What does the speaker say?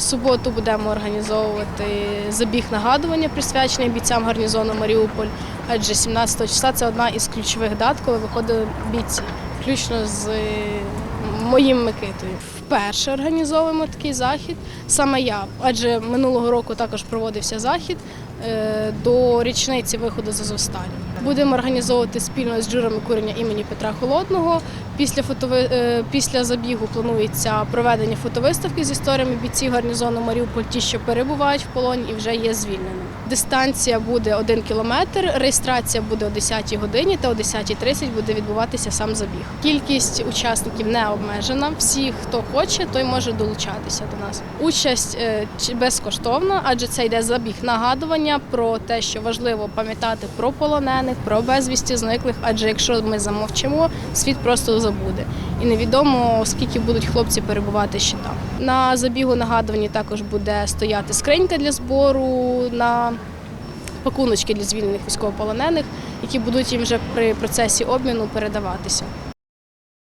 Суботу будемо організовувати забіг нагадування, присвячений бійцям гарнізону Маріуполь. Адже 17 числа це одна із ключових дат, коли виходили бійці, включно з е, моїм Микитою. Вперше організовуємо такий захід. Саме я, адже минулого року також проводився захід е, до річниці виходу з Азовсталі. Будемо організовувати спільно з джурами курення імені Петра Холодного. Після фотови... е, після забігу планується проведення фотовиставки з історіями бійців гарнізону Маріуполь, ті, що перебувають в полоні і вже є звільненими. Дистанція буде один кілометр, реєстрація буде о 10 годині та о 10.30 буде відбуватися сам забіг. Кількість учасників не обмежена. Всі, хто хоче, той може долучатися до нас. Участь е, безкоштовна, адже це йде забіг нагадування про те, що важливо пам'ятати про полонених, про безвісті зниклих. Адже якщо ми замовчимо, світ просто забуде. І невідомо скільки будуть хлопці перебувати ще там. На забігу нагадуванні також буде стояти скринька для збору на пакуночки для звільнених військовополонених, які будуть їм вже при процесі обміну передаватися.